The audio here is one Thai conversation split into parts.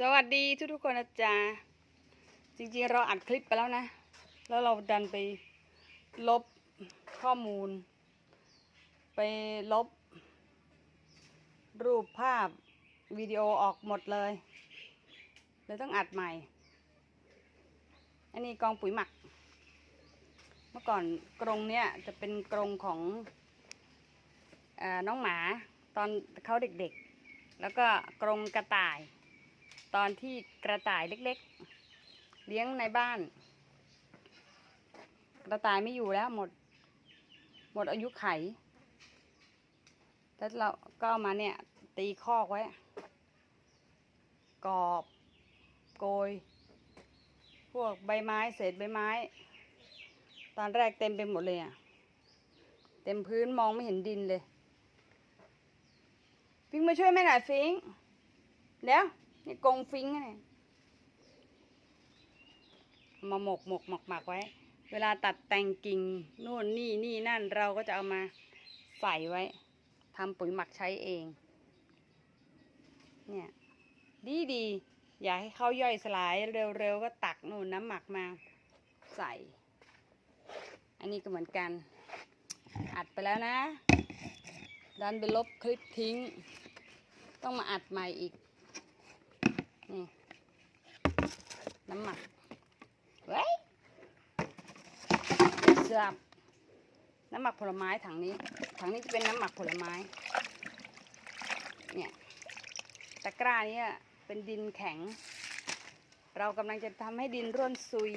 สวัสดีทุกทุกๆคนนะจ๊ะจริงๆเราอัดคลิปไปแล้วนะ แล้วเราดันไปลบข้อมูล ไปลบ รูปภาพวิดีโอออกหมดเลยเลยต้องอัดใหม่ อันนี้กองปุ๋ยหมัก เมื่อก่อนกรงเนี้ยจะเป็นกรงของอน้องหมาตอนเขาเด็กๆ แล้วก็กรงกระต่าย ตอนที่กระต่ายเล็กๆ เลี้ยงในบ้าน กระต่ายไม่อยู่แล้วหมด หมดอายุไข แล้วเราก็เอามาเนี่ย ตีคอกไว้ กอบโกย พวกใบไม้เศษใบไม้ ตอนแรกเต็มไปหมดเลยอะ เต็มพื้นมองไม่เห็นดินเลย ฟิงมาช่วยแม่หน่อยฟิงเดี๋ยว นี่กงฟิงก์นะเนี่ยเอามาหมกหมกหมกหมักไว้ เวลาตัดแต่งกิ่งนู่นนี่นี่นั่นเราก็จะเอามาใส่ไว้ทำปุ๋ยหมักใช้เอง เนี่ย ดีดี อยากให้เขาย่อยสลายเร็วๆก็ตักนู่นน้ำหมักมาใส่ อันนี้ก็เหมือนกัน อัดไปแล้วนะ ดันไปลบคลิปทิ้ง ต้องมาอัดใหม่อีก นี่ น้ำหมักเว้ยเสือบน้ำหมักผลไม้ถังนี้ ถังนี้จะเป็นน้ำหมักผลไม้ เนี่ยตะกร้านี้เป็นดินแข็ง เรากำลังจะทำให้ดินร่วนซุย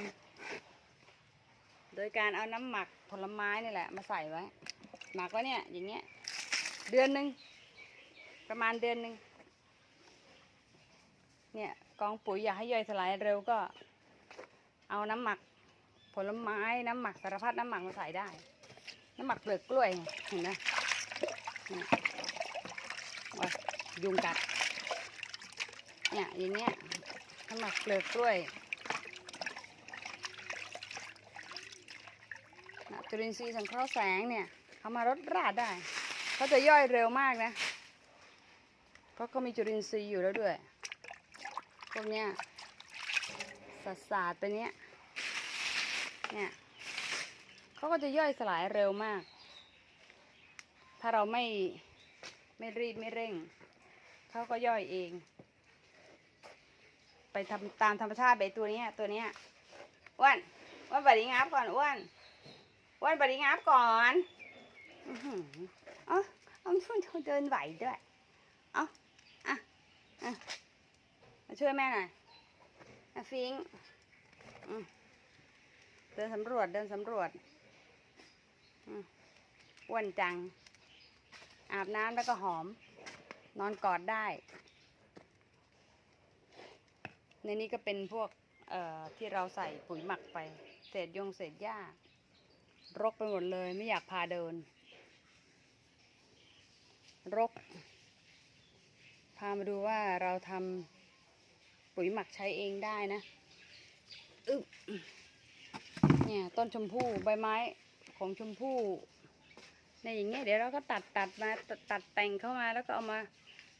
โดยการเอาน้ำหมักผลไม้นี่แหละ มาใส่ไว้ หมักไว้เนี่ยอย่างเงี้ย เดือนหนึ่งประมาณเดือนหนึ่งเนี่ย กองปุ๋ยอยากให้ย่อยสลายเร็วก็ เอาน้ำหมัก ผลไม้น้ำหมักสารพัดน้ำหมักมาใส่ได้ น้ำหมักเปลือกกล้วยเห็นไหมยุงกัด เนี่ยอย่างเงี้ยน้ำหมักเปลือกกล้วยจุลินทรีย์สังเคราะห์แสงเนี่ยเอามารดราดได้เขาจะย่อยเร็วมากนะเพราะเขามีจุลินทรีย์อยู่แล้วด้วย พวกเนี้ยสาสาดไปเนี้ยเนี่ยเขาก็จะย่อยสลายเร็วมาก ถ้าเราไม่ไม่รีบไม่เร่ง เขาก็ย่อยเอง ไปทำตามธรรมชาติไปตัวเนี้ยตัวเนี้ยอ้วนอ้วนบริงับก่อนอ้วนอ้วนบริงับก่อน อือหืออ๋อเอาช่วยเดินไหวด้วย เอาอะอะ มา ช่วยแม่หน่อยฟิงเดินสำรวจเดินสำรวจอ้วนจัง อาบน้ำแล้วก็หอม นอนกอดได้ ในนี้ก็เป็นพวกที่เราใส่ปุ๋ยหมักไป เศษยงเศษหญ้ารกไปหมดเลยไม่อยากพาเดิน รก พามาดูว่าเราทำ ปุ๋ยหมักใช้เองได้นะอึบเนี่ยต้นชมพู่ใบไม้ของชมพู่ในอย่างเงี้ยเดี๋ยวเราก็ตัดตัดมาตัดตัดแต่งเข้ามาแล้วก็เอามา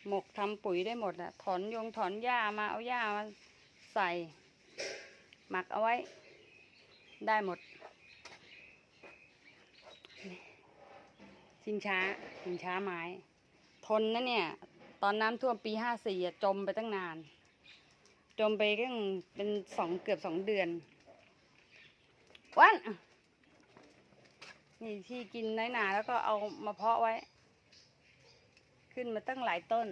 หมกทำปุ๋ยได้หมดอะถอนยงถอนหญ้ามาเอาหญ้ามาใส่ หมักเอาไว้ ได้หมดชิงช้าชิงช้าไม้ ทนนะเนี่ย ตอนน้ำท่วมปีห้าสี่จมไปตั้งนาน จมไปก็เป็นสองเกือบสองเดือนวันนี่ที่กินน้อยหนาแล้วก็เอามาเพาะไว้ ขึ้นมาตั้งหลายต้น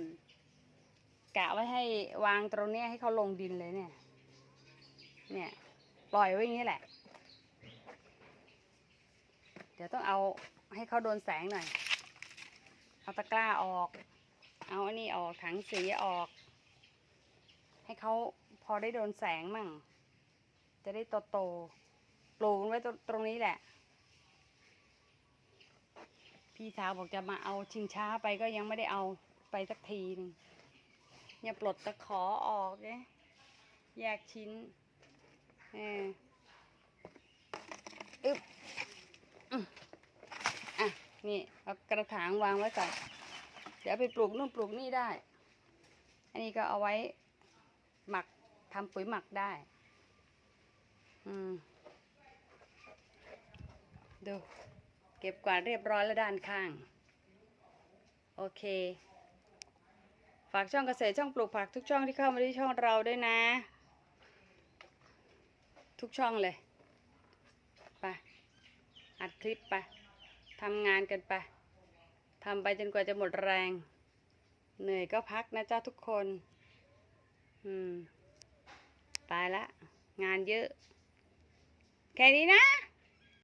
กะไว้ให้วางตรงเนี้ยให้เขาลงดินเลยเนี่ย เนี่ยปล่อยไว้อย่างนี้แหละ เดี๋ยวต้องเอาให้เขาโดนแสงหน่อย เอาตะกร้าออก เอาอันนี้ออกถังสีออก ให้เขา พอได้โดนแสงมั่ง จะได้โตโตปลูกไว้ตรงนี้แหละ พี่สาวบอกจะมาเอาชิงช้าไปก็ยังไม่ได้เอาไปสักทีหนึงเนี่ยปลดตะขอออกเนี่ยแยกชิ้นเอออึ๊บอะ นี่เอากระถางวางไว้ก่อน เดี๋ยวไปปลูกนู่นปลูกนี่ได้ อันนี้ก็เอาไว้หมัก ทำปุ๋ยหมักได้ อืม ดู เก็บกวาดเรียบร้อยแล้วด้านข้าง โอเค ฝากช่องเกษตรช่องปลูกผักทุกช่องที่เข้ามาที่ช่องเราด้วยนะ ทุกช่องเลย ไป อัดคลิปไปทำงานกันไปทำไปจนกว่าจะหมดแรง เหนื่อยก็พักนะจ๊ะทุกคน อืม ไปละ งานเยอะ แค่นี้นะ